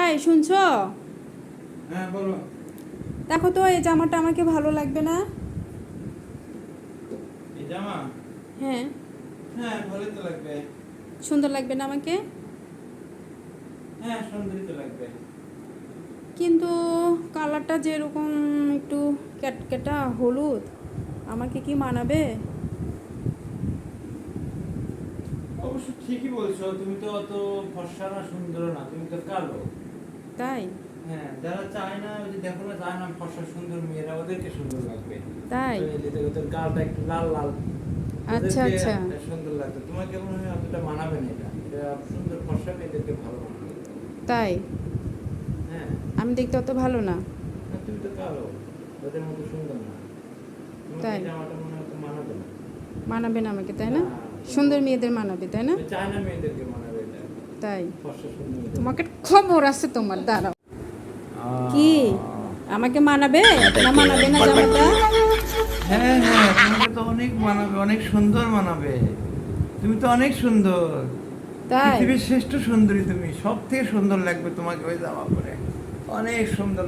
এই শুনছো? হ্যাঁ বলো। দেখো তো এই জামাটা আমাকে ভালো লাগবে না? এই জামা? হ্যাঁ। হ্যাঁ ভালোই তো লাগবে। সুন্দর লাগবে না আমাকে? হ্যাঁ সুন্দরই তো লাগবে। কিন্তু কালারটা যেরকম একটু ক্যাটকেটা হলুদ আমাকে কি মানাবে? অবশ্য ঠিকই বলছো তুমি তো অত ফর্সা না সুন্দর না তুমি তো কালো। তাই? হ্যাঁ যারা চায় না ওই যে দেখো না চায় না ফর্সা সুন্দর মেয়েরা ওদেরকে সুন্দর লাগবে। তাই? তোর গালটা একটু লাল লাল। আচ্ছা, আচ্ছা। সুন্দর লাগবে। তোমাকে মনে হয় অতটা মানাবে না এটা। সুন্দর ফর্সা মেয়েদেরকে ভালো মানাবে। তাই? হ্যাঁ। আমি দেখতে অত ভালো না। তুমি তো কালো। ওদের মতো সুন্দর না। তাই? মনে হয় মানাবে না। মানাবে না আমাকে তাই না। সুন্দর মেয়েদের মানাবে তাই না? চায় না মেয়েদেরকে মানাবে এটা। তাই। তোমাকে খবর আছে তোমার দাঁড়াও। কি? আমাকে মানাবে? না মানাবে না জামাটা? হ্যাঁ হ্যাঁ তোমাকে তো অনেক মানাবে অনেক সুন্দর মানাবে। তুমি তো অনেক সুন্দর। তাই? পৃথিবীর শ্রেষ্ঠ সুন্দরী তুমি সব থেকে সুন্দর লাগবে তোমাকে ওই জামা পরে। অনেক সুন্দর